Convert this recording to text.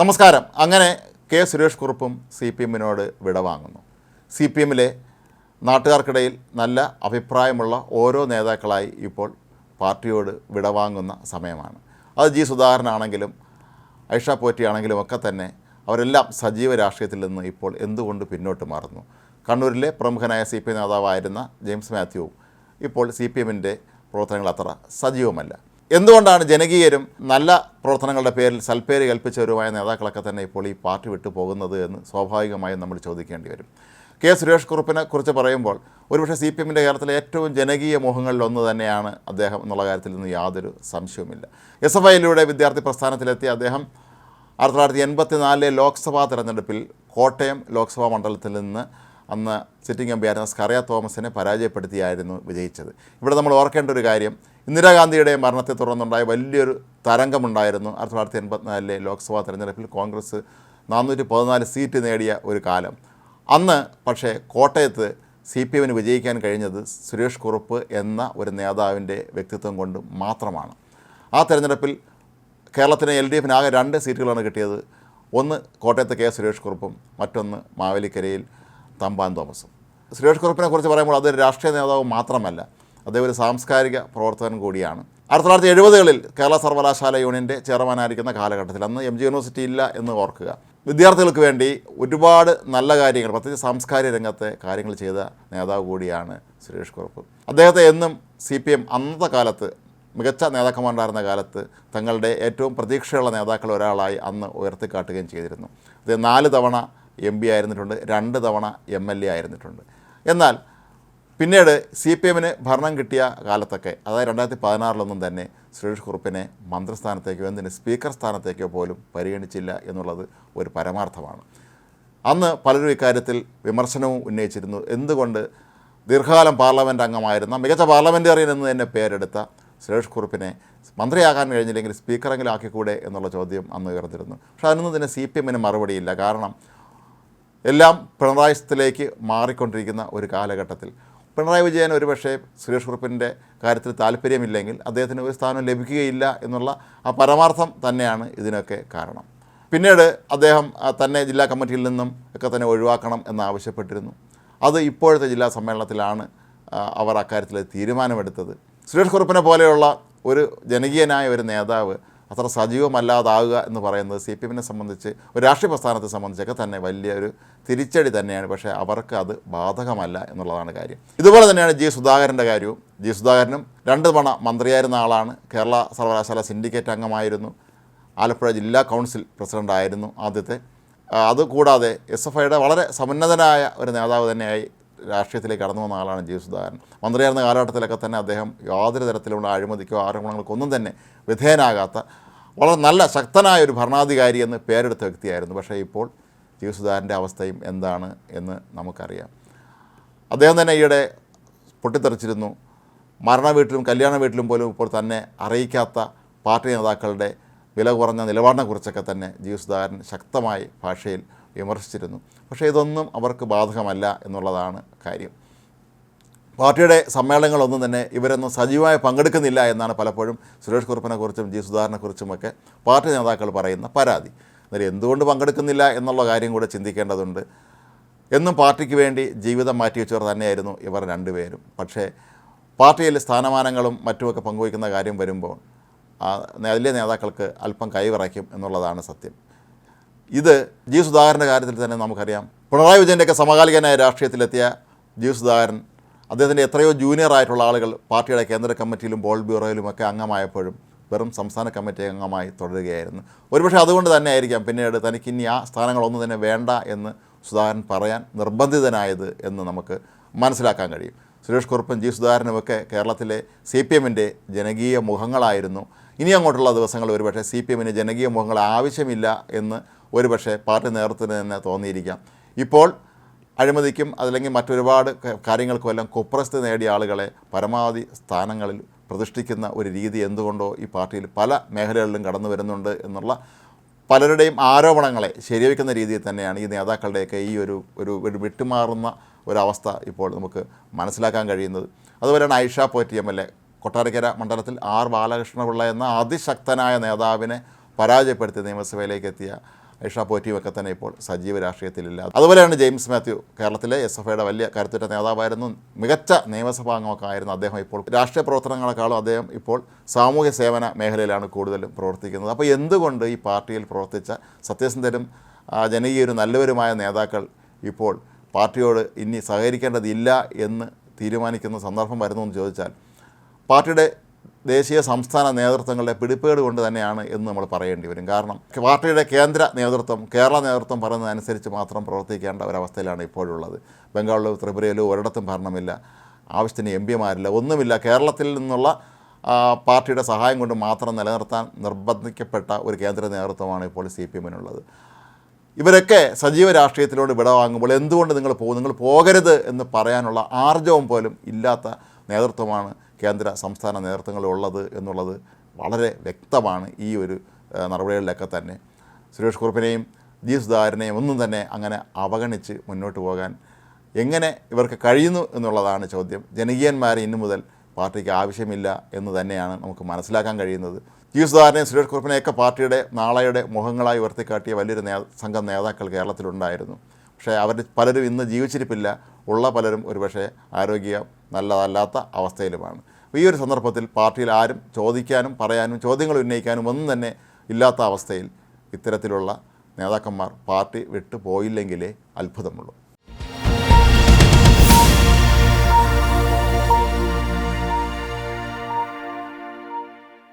നമസ്കാരം. അങ്ങനെ കെ സുരേഷ് കുറുപ്പും സി പി എമ്മിനോട് വിടവാങ്ങുന്നു സി പി എമ്മിലെ നാട്ടുകാർക്കിടയിൽ നല്ല അഭിപ്രായമുള്ള ഓരോ നേതാക്കളായി ഇപ്പോൾ പാർട്ടിയോട് വിടവാങ്ങുന്ന സമയമാണ്. അത് ജി സുധാകരനാണെങ്കിലും ഐഷ പോറ്റിയാണെങ്കിലും ഒക്കെ തന്നെ അവരെല്ലാം സജീവ രാഷ്ട്രീയത്തിൽ നിന്ന് ഇപ്പോൾ എന്തുകൊണ്ട് പിന്നോട്ട് മാറുന്നു? കണ്ണൂരിലെ പ്രമുഖനായ സി പി നേതാവായിരുന്ന ജെയിംസ് മാത്യുവും ഇപ്പോൾ സി പി എമ്മിന്റെ പ്രവർത്തനങ്ങൾ അത്ര സജീവമല്ല. എന്തുകൊണ്ടാണ് ജനകീയരും നല്ല പ്രവർത്തനങ്ങളുടെ പേരിൽ സൽപ്പേര് കൽപ്പിച്ചവരുമായ നേതാക്കളൊക്കെ തന്നെ ഇപ്പോൾ ഈ പാർട്ടി വിട്ടു പോകുന്നത് എന്ന് സ്വാഭാവികമായും നമ്മൾ ചോദിക്കേണ്ടി വരും. കെ സുരേഷ് കുറുപ്പിനെ കുറിച്ച് പറയുമ്പോൾ ഒരുപക്ഷെ സി പി എമ്മിന്റെ കേരളത്തിലെ ഏറ്റവും ജനകീയ മോഹങ്ങളിൽ ഒന്ന് തന്നെയാണ് അദ്ദേഹം എന്നുള്ള കാര്യത്തിൽ നിന്ന് യാതൊരു സംശയവുമില്ല. എസ് എഫ് ഐയിലൂടെ വിദ്യാർത്ഥി പ്രസ്ഥാനത്തിലെത്തിയ അദ്ദേഹം ആയിരത്തി തൊള്ളായിരത്തി എൺപത്തി നാലിലെ ലോക്സഭാ തെരഞ്ഞെടുപ്പിൽ കോട്ടയം ലോക്സഭാ മണ്ഡലത്തിൽ നിന്ന് അന്ന് സിറ്റിംഗ് എം പി ആയിരുന്ന സ്കറിയ തോമസിനെ പരാജയപ്പെടുത്തിയായിരുന്നു വിജയിച്ചത്. ഇവിടെ നമ്മൾ ഓർക്കേണ്ട ഒരു കാര്യം ഇന്ദിരാഗാന്ധിയുടെ മരണത്തെ തുടർന്നുണ്ടായ വലിയൊരു തരംഗമുണ്ടായിരുന്നു ആയിരത്തി തൊള്ളായിരത്തി എൺപത്തിനാലിലെ ലോക്സഭാ തെരഞ്ഞെടുപ്പിൽ കോൺഗ്രസ് നാനൂറ്റി പതിനാല് സീറ്റ് നേടിയ ഒരു കാലം. അന്ന് പക്ഷേ കോട്ടയത്ത് സി പി എമ്മിന് വിജയിക്കാൻ കഴിഞ്ഞത് സുരേഷ് കുറുപ്പ് എന്ന ഒരു നേതാവിന്റെ വ്യക്തിത്വം കൊണ്ട് മാത്രമാണ്. ആ തെരഞ്ഞെടുപ്പിൽ കേരളത്തിന് എൽ ഡി എഫിന് ആകെ രണ്ട് സീറ്റുകളാണ് കിട്ടിയത്. ഒന്ന് കോട്ടയത്തെ കെ സുരേഷ് കുറുപ്പും മറ്റൊന്ന് മാവേലിക്കരയിൽ തമ്പാൻ തോമസും. സുരേഷ് കുറുപ്പിനെ കുറിച്ച് പറയുമ്പോൾ അതൊരു രാഷ്ട്രീയ നേതാവ് മാത്രമല്ല അദ്ദേഹം ഒരു സാംസ്കാരിക പ്രവർത്തകൻ കൂടിയാണ്. ആയിരത്തി തൊള്ളായിരത്തി എഴുപതുകളിൽ കേരള സർവകലാശാല യൂണിയന്റെ ചെയർമാനായിരിക്കുന്ന കാലഘട്ടത്തിൽ അന്ന് എം ജി യൂണിവേഴ്സിറ്റി ഇല്ല എന്ന് ഓർക്കുക. വിദ്യാർത്ഥികൾക്ക് വേണ്ടി ഒരുപാട് നല്ല കാര്യങ്ങൾ പ്രത്യേകിച്ച് സാംസ്കാരിക രംഗത്തെ കാര്യങ്ങൾ ചെയ്ത നേതാവ് കൂടിയാണ് സുരേഷ് കുറുപ്പ്. അദ്ദേഹത്തെ എന്നും സി പി എം അന്നത്തെ കാലത്ത് മികച്ച നേതാക്കന്മാരുണ്ടായിരുന്ന കാലത്ത് തങ്ങളുടെ ഏറ്റവും പ്രതീക്ഷയുള്ള നേതാക്കൾ ഒരാളായി അന്ന് ഉയർത്തിക്കാട്ടുകയും ചെയ്തിരുന്നു. ഇത് നാല് തവണ എം പി ആയിരുന്നിട്ടുണ്ട് രണ്ട് തവണ എം എൽ എ ആയിരുന്നിട്ടുണ്ട്. എന്നാൽ പിന്നീട് സി പി എമ്മിന് ഭരണം കിട്ടിയ കാലത്തൊക്കെ അതായത് രണ്ടായിരത്തി പതിനാറിലൊന്നും തന്നെ സുരേഷ് കുറുപ്പിനെ മന്ത്രിസ്ഥാനത്തേക്കോ എന്തിന് സ്പീക്കർ സ്ഥാനത്തേക്കോ പോലും പരിഗണിച്ചില്ല എന്നുള്ളത് ഒരു പരമാർത്ഥമാണ്. അന്ന് പലരും ഇക്കാര്യത്തിൽ വിമർശനവും ഉന്നയിച്ചിരുന്നു. എന്തുകൊണ്ട്? ദീർഘകാലം പാർലമെന്റ് അംഗമായിരുന്ന മികച്ച പാർലമെന്റേറിയൻ എന്ന് തന്നെ പേരെടുത്ത സുരേഷ് കുറുപ്പിനെ മന്ത്രിയാകാൻ കഴിഞ്ഞില്ലെങ്കിൽ സ്പീക്കറെങ്കിലും ആക്കിക്കൂടെ എന്നുള്ള ചോദ്യം അന്ന് ഉയർന്നിരുന്നു. പക്ഷേ അതിനൊന്നും തന്നെ സി പി എമ്മിന് മറുപടിയില്ല. കാരണം എല്ലാം പിണറായി സ്ഥിതിയിലേക്ക് മാറിക്കൊണ്ടിരിക്കുന്ന ഒരു കാലഘട്ടത്തിൽ. പിണറായി വിജയൻ ഒരുപക്ഷെ സുരേഷ് കുറുപ്പിന്റെ കാര്യത്തിൽ താല്പര്യമില്ലെങ്കിൽ അദ്ദേഹത്തിന് ഒരു സ്ഥാനം ലഭിക്കുകയില്ല എന്നുള്ള ആ പരമാർത്ഥം തന്നെയാണ് ഇതിനൊക്കെ കാരണം. പിന്നീട് അദ്ദേഹം തന്നെ ജില്ലാ കമ്മിറ്റിയിൽ നിന്നും ഒക്കെ തന്നെ ഒഴിവാക്കണം എന്നാവശ്യപ്പെട്ടിരുന്നു അത് ഇപ്പോഴത്തെ ജില്ലാ സമ്മേളനത്തിലാണ് അവർ അക്കാര്യത്തിൽ തീരുമാനമെടുത്തത്. സുരേഷ് കുറുപ്പിനെ പോലെയുള്ള ഒരു ജനകീയനായ ഒരു നേതാവ് അത്ര സജീവമല്ലാതാവുക എന്ന് പറയുന്നത് സി പി എമ്മിനെ സംബന്ധിച്ച് ഒരു രാഷ്ട്രീയ പ്രസ്ഥാനത്തെ സംബന്ധിച്ചൊക്കെ തന്നെ വലിയൊരു തിരിച്ചടി തന്നെയാണ്. പക്ഷേ അവർക്ക് അത് ബാധകമല്ല എന്നുള്ളതാണ് കാര്യം. ഇതുപോലെ തന്നെയാണ് ജി സുധാകരന്റെ കാര്യവും. ജി സുധാകരനും രണ്ട് തവണ മന്ത്രിയായിരുന്ന ആളാണ്. കേരള സർവകലാശാല സിൻഡിക്കേറ്റ് അംഗമായിരുന്നു. ആലപ്പുഴ ജില്ലാ കൗൺസിൽ പ്രസിഡന്റായിരുന്നു ആദ്യത്തെ. അതുകൂടാതെ എസ് എഫ് ഐയുടെ വളരെ സമുന്നതനായ ഒരു നേതാവ് തന്നെയായി രാഷ്ട്രീയത്തിലേക്ക് കടന്നു വന്ന ആളാണ് ജി സുധാകരൻ മന്ത്രിയായിരുന്ന കാലഘട്ടത്തിലൊക്കെ തന്നെ അദ്ദേഹം യാതൊരു തരത്തിലുള്ള അഴിമതിക്കോ ആരോപണങ്ങൾക്കോ ഒന്നും തന്നെ വിധേയനാകാത്ത വളരെ നല്ല ശക്തനായ ഒരു ഭരണാധികാരി എന്ന് പേരെടുത്ത വ്യക്തിയായിരുന്നു. പക്ഷേ ഇപ്പോൾ ജി സുധാകരന്റെ അവസ്ഥയും എന്താണ് എന്ന് നമുക്കറിയാം. അദ്ദേഹം തന്നെ ഈയിടെ പൊട്ടിത്തെറിച്ചിരുന്നു. മരണ വീട്ടിലും കല്യാണ വീട്ടിലും പോലും ഇപ്പോൾ തന്നെ അറിയിക്കാത്ത പാർട്ടി നേതാക്കളുടെ വില കുറഞ്ഞ നിലപാടിനെക്കുറിച്ചൊക്കെ തന്നെ ജി സുധാകരൻ ശക്തമായി ഭാഷയിൽ വിമർശിച്ചിരുന്നു. പക്ഷേ ഇതൊന്നും അവർക്ക് ബാധകമല്ല എന്നുള്ളതാണ് കാര്യം. പാർട്ടിയുടെ സമ്മേളനങ്ങളൊന്നും തന്നെ ഇവരൊന്നും സജീവമായി പങ്കെടുക്കുന്നില്ല എന്നാണ് പലപ്പോഴും സുരേഷ് കുറുപ്പിനെക്കുറിച്ചും ജി സുധാകരനെക്കുറിച്ചുമൊക്കെ പാർട്ടി നേതാക്കൾ പറയുന്ന പരാതി. അന്നേരം എന്തുകൊണ്ട് പങ്കെടുക്കുന്നില്ല എന്നുള്ള കാര്യം കൂടെ ചിന്തിക്കേണ്ടതുണ്ട്. എന്നും പാർട്ടിക്ക് വേണ്ടി ജീവിതം മാറ്റിവെച്ചവർ തന്നെയായിരുന്നു ഇവർ രണ്ടുപേരും. പക്ഷേ പാർട്ടിയിൽ സ്ഥാനമാനങ്ങളും മറ്റുമൊക്കെ പങ്കുവയ്ക്കുന്ന കാര്യം വരുമ്പോൾ അതിലെ നേതാക്കൾക്ക് അല്പം കൈവിറയ്ക്കും എന്നുള്ളതാണ് സത്യം. ഇത് ജി സുധാകരന്റെ കാര്യത്തിൽ തന്നെ നമുക്കറിയാം. പിണറായി വിജയന്റെയൊക്കെ സമകാലികനായ രാഷ്ട്രീയത്തിലെത്തിയ ജി സുധാകരൻ അദ്ദേഹത്തിന്റെ എത്രയോ ജൂനിയർ ആയിട്ടുള്ള ആളുകൾ പാർട്ടിയുടെ കേന്ദ്ര കമ്മിറ്റിയിലും ബോൾ ബ്യൂറോയിലുമൊക്കെ അംഗമായപ്പോഴും വെറും സംസ്ഥാന കമ്മിറ്റി അംഗമായി തുടരുകയായിരുന്നു. ഒരുപക്ഷെ അതുകൊണ്ട് തന്നെ ആയിരിക്കാം പിന്നീട് തനിക്ക് ഇനി ആ സ്ഥാനങ്ങളൊന്നും തന്നെ വേണ്ട എന്ന് സുധാകരൻ പറയാൻ നിർബന്ധിതനായത് എന്ന് നമുക്ക് മനസ്സിലാക്കാൻ കഴിയും. സുരേഷ് കുറുപ്പും ജി സുധാകരനുമൊക്കെ കേരളത്തിലെ സി പി എമ്മിന്റെ ജനകീയ മുഖങ്ങളായിരുന്നു. ഇനി അങ്ങോട്ടുള്ള ദിവസങ്ങൾ ഒരുപക്ഷെ സി പി എമ്മിന് ജനകീയ മുഖങ്ങൾ ആവശ്യമില്ല എന്ന് ഒരുപക്ഷെ പാർട്ടി നേതൃത്വത്തിന് തന്നെ തോന്നിയിരിക്കാം. ഇപ്പോൾ അഴിമതിക്കും അതല്ലെങ്കിൽ മറ്റൊരുപാട് കാര്യങ്ങൾക്കുമെല്ലാം കുപ്രസ്ഥ നേടിയ ആളുകളെ പരമാവധി സ്ഥാനങ്ങളിൽ പ്രതിഷ്ഠിക്കുന്ന ഒരു രീതി എന്തുകൊണ്ടോ ഈ പാർട്ടിയിൽ പല മേഖലകളിലും കടന്നു വരുന്നുണ്ട് എന്നുള്ള പലരുടെയും ആരോപണങ്ങളെ ശരിവെക്കുന്ന രീതിയിൽ തന്നെയാണ് ഈ നേതാക്കളുടെയൊക്കെ ഈ ഒരു ഒരു ഒരു വിട്ടുമാറുന്ന ഒരവസ്ഥ ഇപ്പോൾ നമുക്ക് മനസ്സിലാക്കാൻ കഴിയുന്നത്. അതുപോലെയാണ് Aisha Potty M L A. Kottarakkara മണ്ഡലത്തിൽ ആർ ബാലകൃഷ്ണപിള്ള എന്ന അതിശക്തനായ നേതാവിനെ പരാജയപ്പെടുത്തി നിയമസഭയിലേക്ക് എത്തിയ ഐഷ പോറ്റിയും ഒക്കെ തന്നെ ഇപ്പോൾ സജീവ രാഷ്ട്രീയത്തിലില്ല. അതുപോലെയാണ് ജെയിംസ് മാത്യു കേരളത്തിലെ എസ് എഫ് ഐയുടെ വലിയ കരുത്തുറ്റ നേതാവായിരുന്നു. മികച്ച നിയമസഭാംഗമൊക്കെ ആയിരുന്നു അദ്ദേഹം ഇപ്പോൾ. രാഷ്ട്രീയ പ്രവർത്തനങ്ങളെക്കാളും അദ്ദേഹം ഇപ്പോൾ സാമൂഹ്യ സേവന മേഖലയിലാണ് കൂടുതലും പ്രവർത്തിക്കുന്നത്. അപ്പോൾ എന്തുകൊണ്ട് ഈ പാർട്ടിയിൽ പ്രവർത്തിച്ച സത്യസന്ധരും ജനകീയരും നല്ലവരുമായ നേതാക്കൾ ഇപ്പോൾ പാർട്ടിയോട് ഇനി സഹകരിക്കേണ്ടതില്ല എന്ന് തീരുമാനിക്കുന്ന സന്ദർഭം വരുന്നു എന്ന് ചോദിച്ചാൽ പാർട്ടിയുടെ ദേശീയ സംസ്ഥാന നേതൃത്വങ്ങളുടെ പിടിപ്പേട് കൊണ്ട് തന്നെയാണ് എന്ന് നമ്മൾ പറയേണ്ടി വരും. കാരണം പാർട്ടിയുടെ കേന്ദ്ര നേതൃത്വം കേരള നേതൃത്വം പറയുന്നതനുസരിച്ച് മാത്രം പ്രവർത്തിക്കേണ്ട ഒരവസ്ഥയിലാണ് ഇപ്പോഴുള്ളത്. ബംഗാളിലോ ത്രിപുരയിലോ ഒരിടത്തും ഭരണമില്ല. ആവശ്യത്തിന് എം പിമാരില്ല. ഒന്നുമില്ല. കേരളത്തിൽ നിന്നുള്ള പാർട്ടിയുടെ സഹായം കൊണ്ട് മാത്രം നിലനിർത്താൻ നിർബന്ധിക്കപ്പെട്ട ഒരു കേന്ദ്ര നേതൃത്വമാണ് ഇപ്പോൾ സി പി എമ്മിനുള്ളത്. ഇവരൊക്കെ സജീവ രാഷ്ട്രീയത്തിലോട് വിടവാങ്ങുമ്പോൾ എന്തുകൊണ്ട് നിങ്ങൾ പോകും നിങ്ങൾ പോകരുത് എന്ന് പറയാനുള്ള ആർജവം പോലും ഇല്ലാത്ത നേതൃത്വമാണ് കേന്ദ്ര സംസ്ഥാന നേതൃത്വങ്ങളുള്ളത് എന്നുള്ളത് വളരെ വ്യക്തമാണ് ഈ ഒരു നടപടികളിലൊക്കെ തന്നെ. സുരേഷ് കുറുപ്പിനെയും ജി സുധാകരനെയും ഒന്നും തന്നെ അങ്ങനെ അവഗണിച്ച് മുന്നോട്ട് പോകാൻ എങ്ങനെ ഇവർക്ക് കഴിയുന്നു എന്നുള്ളതാണ് ചോദ്യം. ജനകീയന്മാരെ ഇന്നു മുതൽ പാർട്ടിക്ക് ആവശ്യമില്ല എന്ന് തന്നെയാണ് നമുക്ക് മനസ്സിലാക്കാൻ കഴിയുന്നത്. ജി സുധാകരനെയും സുരേഷ് കുറുപ്പിനെയൊക്കെ പാർട്ടിയുടെ നാളെയുടെ മുഖങ്ങളായി ഉയർത്തിക്കാട്ടിയ വലിയൊരു നേ സംഘം നേതാക്കൾ കേരളത്തിലുണ്ടായിരുന്നു. പക്ഷേ അവർ പലരും ഇന്ന് ജീവിച്ചിരിപ്പില്ല. ഉള്ള പലരും ഒരുപക്ഷെ ആരോഗ്യം നല്ലതല്ലാത്ത അവസ്ഥയിലുമാണ്. ഈ ഒരു സന്ദർഭത്തിൽ പാർട്ടിയിൽ ആരും ചോദിക്കാനും പറയാനും ചോദ്യങ്ങൾ ഉന്നയിക്കാനും ഒന്നും തന്നെ ഇല്ലാത്ത അവസ്ഥയിൽ ഇത്തരത്തിലുള്ള നേതാക്കന്മാർ പാർട്ടി വിട്ടു പോയില്ലെങ്കിലേ അത്ഭുതമുള്ളൂ.